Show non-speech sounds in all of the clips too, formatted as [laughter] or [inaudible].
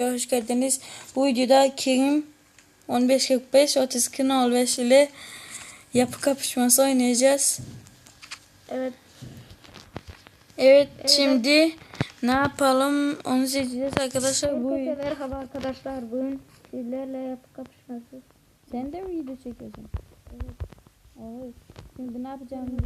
Hoş geldiniz. Bu videoda Kerim 1545 32 05 ile yapı kapışması oynayacağız. Evet. Evet, şimdi ne yapalım onu seçeceğiz arkadaşlar. Bu merhaba arkadaşlar. Bugün sizlerle yapı kapışması. sen de mi video çekiyorsun? Evet. Evet. Şimdi ne yapacağım?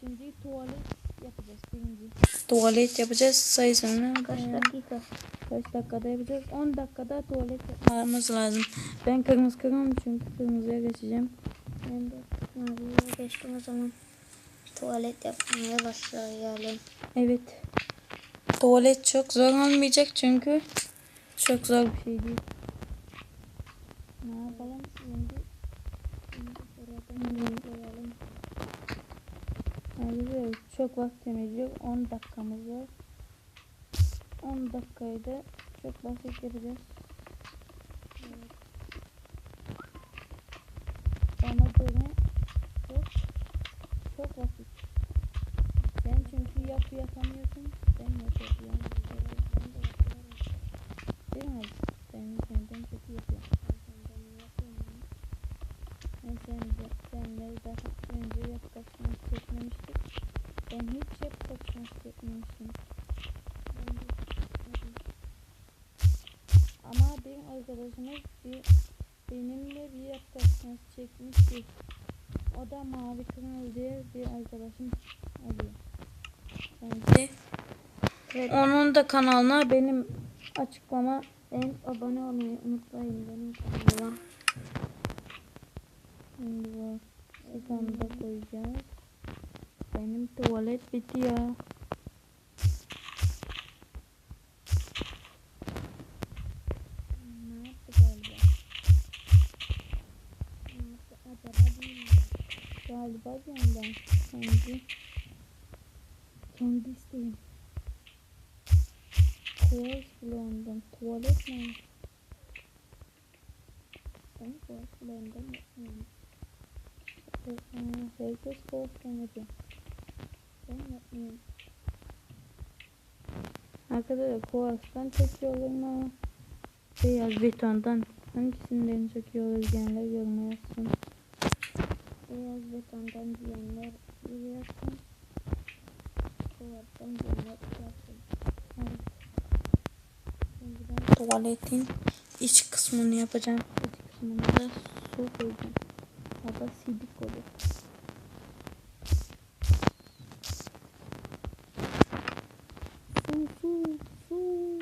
Şimdi tuvalet yapacağız birinci. Tuvalet yapacağız sayısını. Kaç e, dakika? Kaç dakikada yapacağız? 10 dakikada tuvalet yapmamız lazım. Ben kırmızı kırmızı çünkü kırmızıya geçeceğim. Ben de maviye geçtim o zaman. Tuvalet yapmaya başlayalım. Evet. Tuvalet çok zor olmayacak çünkü çok zor bir şey değil. Ne yapalım şimdi? Şimdi buradan başlayalım. Arkadaşlar çok vaktimiz yok. 10 dakikamız var. 10 dakikayı da çok basit yapacağız. Evet. Bana göre çok çok basit. Sen çünkü yapı yapamıyorsun. Ben yap yapıyorum. Ben de yapıyorum. Değil mi? Ben senden çok iyi yapıyorum. Ben senden iyi yapıyorum. Ben sen de, senle daha önce yapı kapışması çekmemiştik. Ben hiç yapı kapışması çekmemiştim. Ben de yapıyorum. Ama benim arkadaşımız bir, benimle bir yapı kapışması çekmişti. O da Mavi Kırmızı diye bir arkadaşım oluyor. Bence Evet. Onun da kanalına benim açıklama Ben abone olmayı unutmayın benim kanalıma. Şimdi bu ekranı da koyacağız. Benim tuvalet yaptı galiba? Ben. Kendi, kendi isteğim. Tuvalet bulandım. Tuvalet mi? Ben tuvaletlerimden yapmıyorum. Aa, Herkes tuvaletten yapıyor. Ben yapmıyorum. Arkadaşlar kuvarstan çok iyi olur betondan hangisinden çok iyi olur diyenler yoruma. Beyaz betondan diyenler yazsın. Tuvaletten diyenler yazsın. Evet. Şimdi ben tuvaletin iç kısmını yapacağım. İç kısmına da su koyacağım. Ya da sidik olur. Su su su.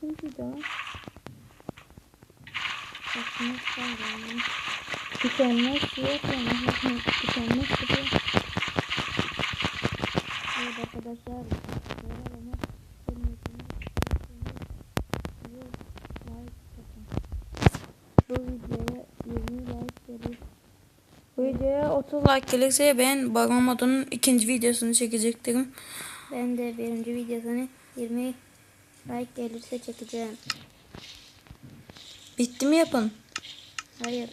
Kim ki daha? Saçını çıkarıyorum. Dikenler su. Bakın dikenler su. Evet arkadaşlar. Böyle ama kırmızını Bu videoya 20 like gelir. Bu videoya 30 like gelirse ben Barma Modu'nun ikinci videosunu çekecektim. Ben de birinci videosunu 20 like gelirse çekeceğim. Bitti mi yapın? Hayır.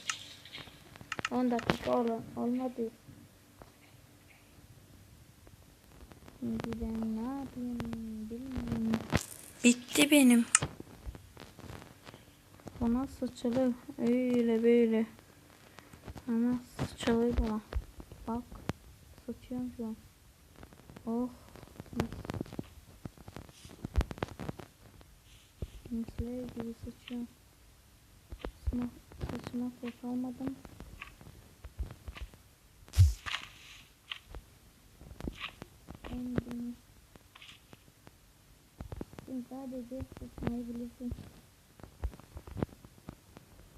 10 dakika ol olmadı. Şimdi ben ne yapayım bilmiyorum. Bitti benim. Bana sıçılır. Öyle böyle. Ama sıçılır bana. Bak. Sıçıyorum şu an. Oh. mis. Misler gibi sıçıyorum. Saçma, saçma kalmadım. Kendim. Sen sadece sıçmayı bilirsin.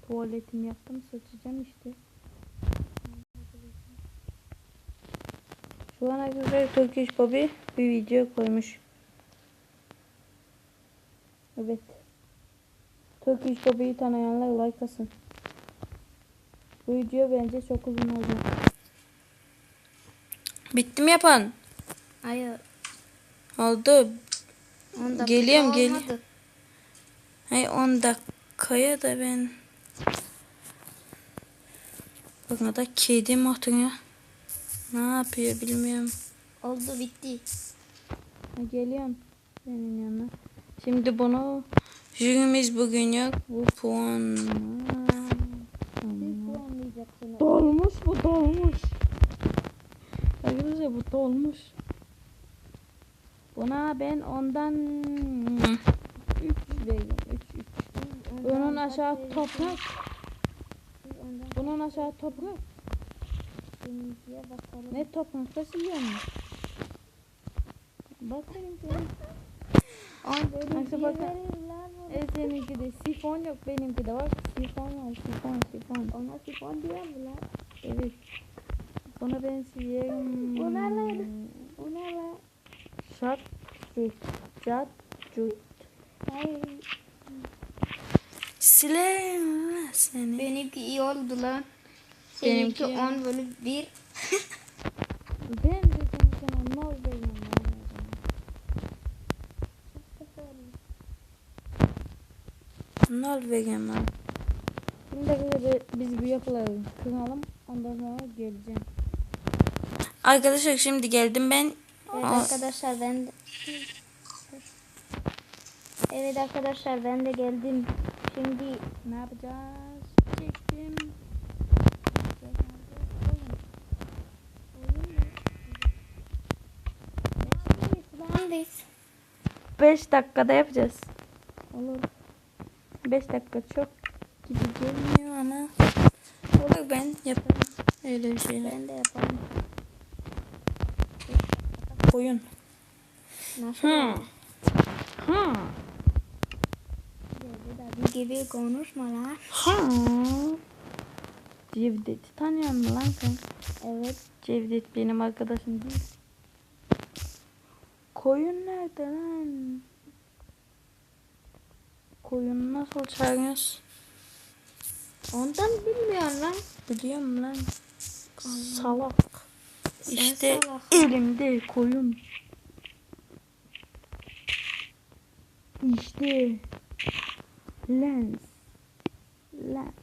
Tuvaletimi yaptım sıçacağım işte. Şu an arkadaşlar Turkish Bobby bir video koymuş. Evet. Turkish Bobby'yi tanıyanlar like asın. Bu video bence çok uzun oldu. Bitti mi yapan? Hayır. Oldu. 10 dakika Geliyorum, geliyorum. Hey 10 dakikaya da ben Bakın da kedim oturuyor. Ne yapıyor bilmiyorum. Oldu bitti. Ha, geliyorum. Senin yanına. Şimdi bunu jürimiz bugün yok. Bu puan. Dolmuş bu dolmuş. Arkadaşlar bu dolmuş. Buna ben ondan 3 veriyorum. 3 3. Bunun aşağı toprak. Bunun aşağı toprak. Benimkiye bakalım. Ne toprak fasulye mi? Bak benimki. Ay böyle Neyse bir bakın. verirler bunu. E seninki de sifon yok benimki de var. Sifon var sifon sifon. Ona sifon diyor mu lan? Evet. Bunu ben silerim. Bu ne lan? Bu ne? Şak, cut, cat, cut. Hayır. Silerim seni. Benimki iyi oldu lan. Benimki- Seninki 10 bölü 1. [laughs] Ben de seni sana ne olacağım Ne olacağım ben? Şimdi de biz bu yapıları kıralım. Ondan sonra geleceğim. Arkadaşlar şimdi geldim ben. Evet Aa. arkadaşlar ben de... Evet arkadaşlar ben de geldim. Şimdi Ne yapacağız? Çektim. Neredeyiz? 5 dakikada yapacağız. Olur. 5 dakika çok gibi gelmiyor ama olur ben yaparım öyle bir şeyler. Ben de yaparım. Koyun. Nasıl? Olur? Hı. Deli gibi konuşma lan. Hı. Cevdet tanıyor musun lan sen? Evet. Cevdet benim arkadaşım değil. Koyun nerede lan? Koyunu nasıl çağırıyoruz? Ondan bilmiyorum lan. Biliyor musun lan? Salak. Sen İşte salak. elimde koyun. İşte lens. Lens.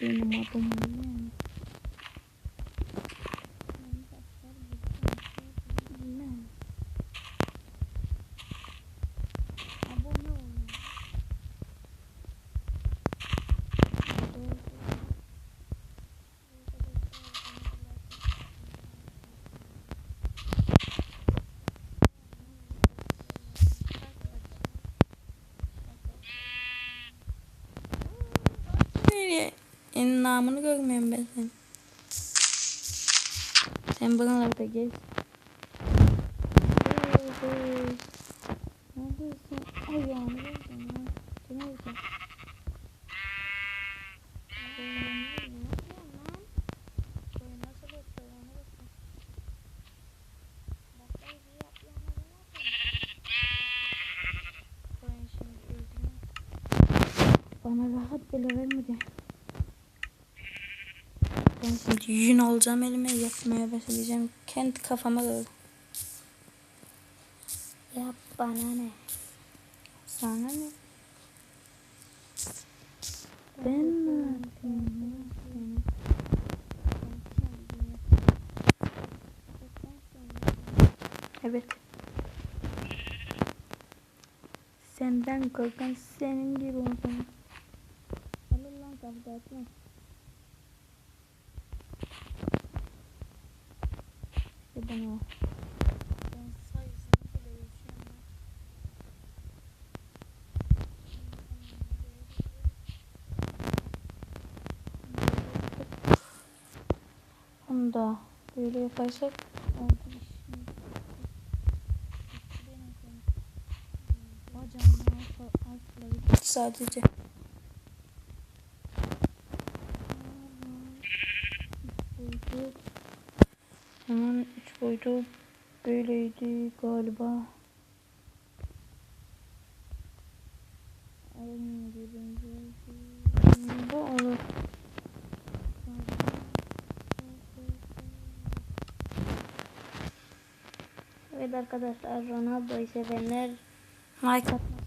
Benim adım. Lens. Abone olun. Nereye? En namını görmüyorum ben senin. Sen buralarda gez. Neredesin? Neredesin? Ayağını vurdun lan. Kim vurdu? Bana rahat bile vermedi. Yün alacağım elime yapmaya başlayacağım. Kendi kafama göre. Yap bana ne? Sana ne? Ben ne? Evet. Senden korkan senin gibi olsun. Alın lan kavga etme. Bana o. Onu da böyle yaparsak oldu sadece. Boyutu böyleydi galiba. Bu olur. Evet arkadaşlar Ronaldo'yu sevenler Like at.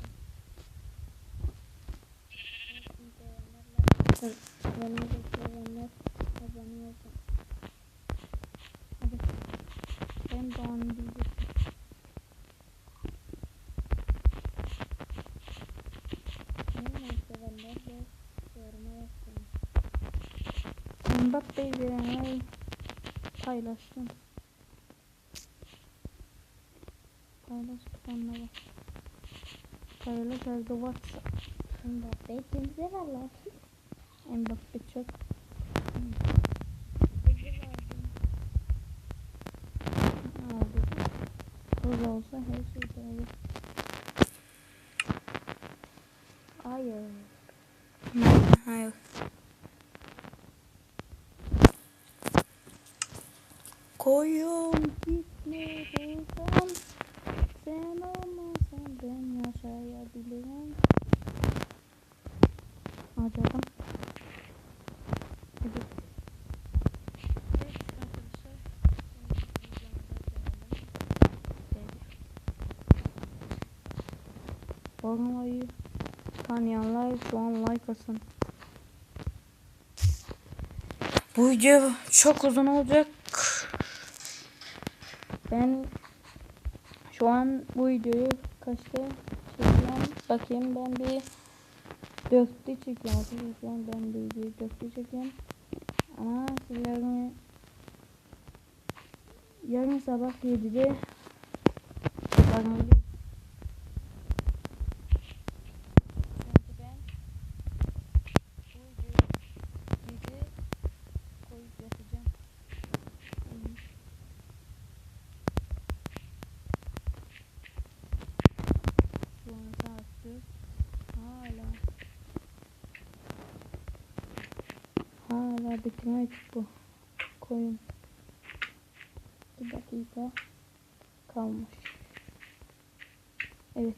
ben bandıydım. Mbappe izleyenler paylaştım. Paylaş butonuna bak. Paylaş her WhatsApp. Mbappe'yi kimse verler. Mbappe çok Kız olsa her şey böyle. Hayır. Hayır. Koyun gitme buradan Sen olmasan ben yaşayabilirim Acaba Vallahi tanıyanlar şu an like asın. Bu video çok uzun olacak. Ben şu an bu videoyu kaçta çekiyorum? Bakayım ben bir dörtte çekiyorum. Ben bu videoyu dörtte çekiyorum. Ama sizlerin yarın sabah 7'de bakmalıyım. Çünkü ben bu videoyu 7 koyup yapacağım. Hmm. Şu an saat 4. Hala. Hala bitmek bu. Koyun. Bir dakika kalmış. Evet.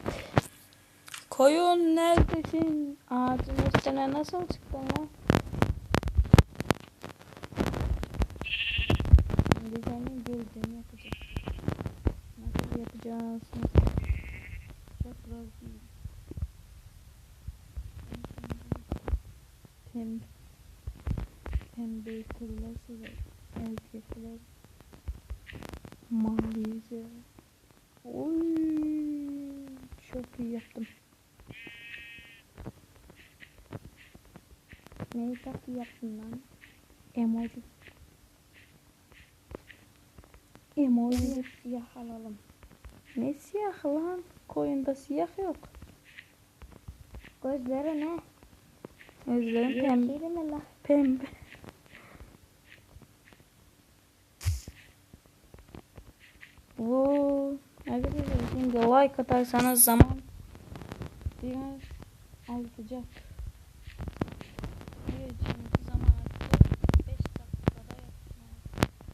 Koyun neredesin? Ağacın üstüne nasıl çıktın? Şimdi senin gördüğünü yapacağız. Nasıl yapacağız? Çok zor değil. Pembe. Pembe kırılası ve erkekler mavi ise. Oy, çok iyi yaptım. Neyi tatlı yaptın lan? Emoji. Emoji. Siyah alalım. Ne siyah lan? Koyunda siyah yok. Gözleri ne? Gözlerim pembe. Pembe. Oo, arkadaşlar şimdi like atarsanız zaman biraz artacak. Evet şimdi zaman arttı. 5 dakikada yapmaya.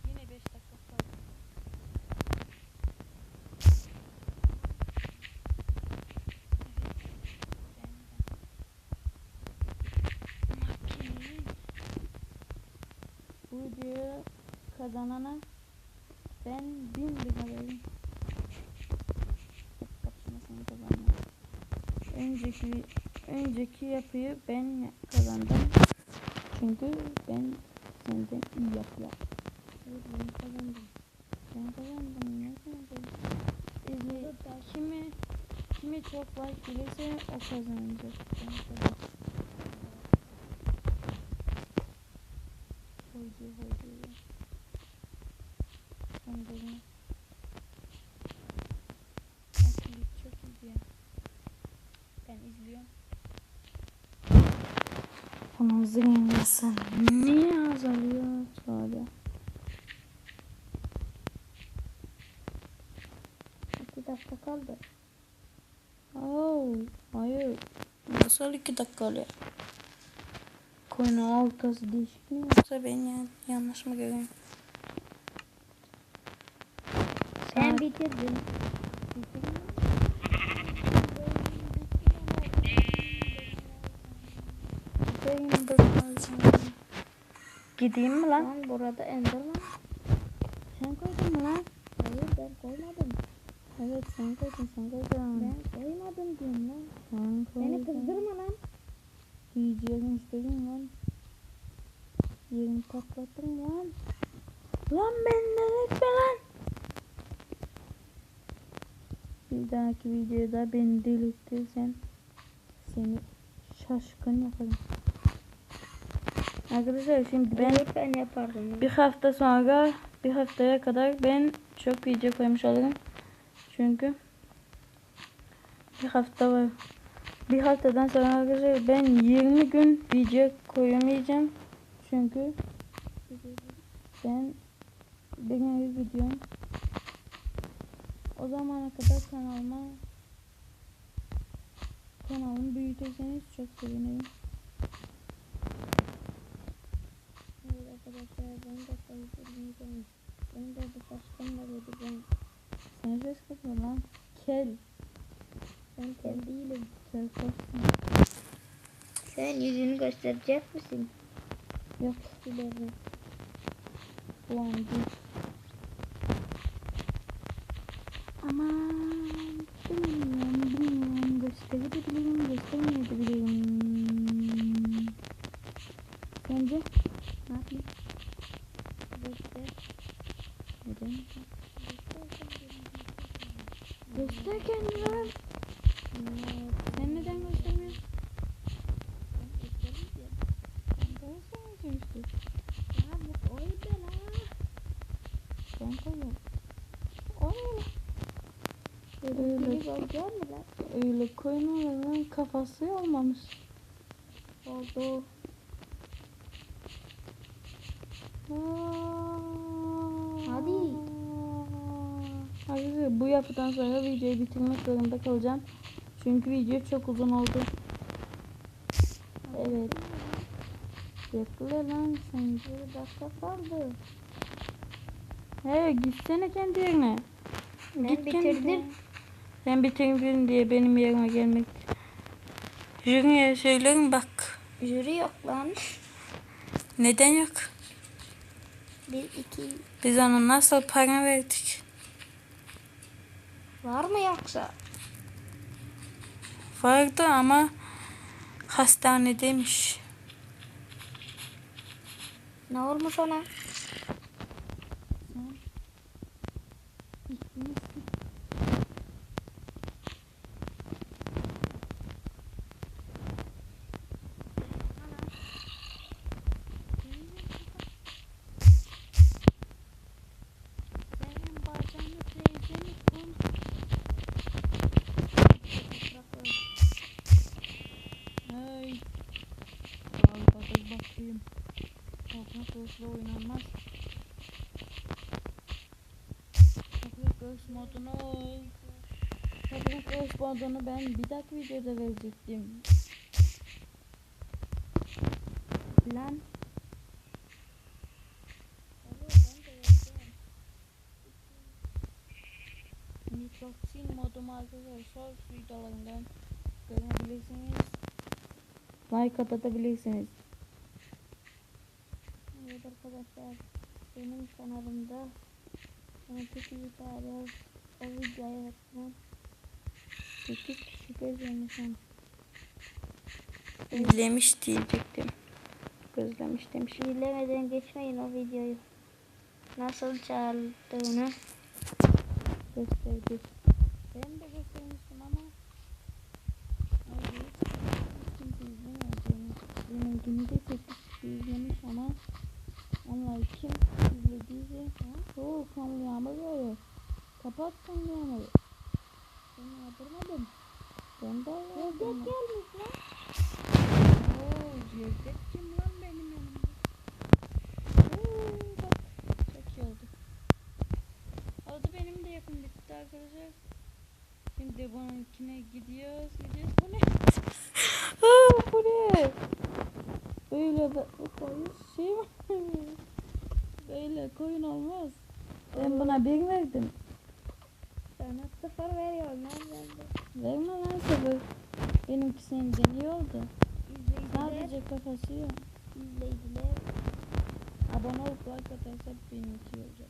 Yine 5 dakika kaldı. Bu videoyu kazanana ben bin lira veririm. Önceki önceki yapıyı ben kazandım. Çünkü ben senden iyi yapıyorum. Evet ben kazandım. Ben kazandım. Ne kazandım? İzle, kimi, kimi çok like gelirse o kazanacak. Ben kazandım. Haydi haydi. Sonlarına. Aslında çok iyi ya. Ben izliyorum. Zihnisin niye azalıyor sonra? İki dakika kaldı. Oo, hayır. Nasıl iki dakika oluyor? Koyunun ortası değişik mi yoksa ben ya, yanlış mı görüyorum? Sen bitirdin. Gideyim mi lan? Lan burada Enderman. Sen koydun mu lan? Hayır ben koymadım. Evet sen koydun sen koydun. Ben koymadım diyorum lan. Sen koydun. Beni kızdırma lan. Yiyeceğini istedim lan. Yerini patlattım lan. Lan benden etme lan. Bir dahaki videoda beni delirtirsen seni şaşkın yaparım. Arkadaşlar şimdi ben Evet ben yapardım. bir hafta sonra bir haftaya kadar ben çok video koymuş olurum. Çünkü bir hafta var. Bir haftadan sonra arkadaşlar ben 20 gün video koyamayacağım. Çünkü ben benim videom o zamana kadar kanalıma kanalımı büyütürseniz çok sevinirim. Evet arkadaşlar ben de koydum. Ben de bu var dedi ben. Sen ses kapıyor lan. Kel. Ben kel değilim. Kel kopsun. Sen yüzünü gösterecek misin? Yok İleride. bu an değil. Aman bilmiyorum bilmiyorum gösterebilirim göstermeyebilirim. Sence ne yapayım? Göster. Neden? Göster kendini lan. Sen neden göstermiyorsun? Ben göstermeyeceğim işte. Ben koyuyorum. O ne lan? Öyle, öyle koymaların kafası olmamış. Oldu. Hadi. Yapıdan sonra videoyu bitirmek zorunda kalacağım. Çünkü video çok uzun oldu. Evet. Bekle lan sen. Bir dakika kaldı. He gitsene kendi yerine. Ben Git bitirdim. Sen bitirdin diye benim yerime gelmek. Jüriye söylerim bak. Jüri yok lan. Neden yok? Bir iki Biz ona nasıl para verdik? Var mı yoksa? Vardı ama hastanedeymiş. Ne olmuş ona? Senin bacağını teyzeni kum. Hey. Al bakayım bakayım. Kılıçla oynanmaz. Göğüs modunu modunu ben bir dakika videoda verecektim. Lan. Mikrofon modumu arkadaşlar videolarından görebilirsiniz. Like atabilirsiniz. Evet arkadaşlar benim kanalımda çok iyi tarih o videoya bakın. 8 kişi gözlemişim. İzlemiş diyecektim. Gözlemiş demiş. İzlemeden geçmeyin o videoyu. Nasıl çağrıldığını. Gösterdi. Ben de göstermiştim ama Abi, hiç kimse izlemeyeceğini. Benimkini de 8 kişi izlemiş ama onlar kim izlediyse o kamlı yağmur yağıyor. Kapat kamlı yağmuru. Ben yağdırmadım. Ben de yağdırmadım. gelmiş lan. Oo, Cevdet kim lan benim yanımda? Oo, bak çok iyi oldu. Oldu benim de yakın bitti arkadaşlar. Şimdi bununkine gidiyoruz gidiyoruz. Bu ne? Aa, bu ne? Böyle bak koyun şey mi? [laughs] Böyle koyun olmaz. Ben buna bir verdim. Sana sıfır veriyor nereden de. Verme lan sıfır. Benimki senden iyi oldu. Sadece kafası yok. izleyiciler Abone olup like atarsa benimki olacak.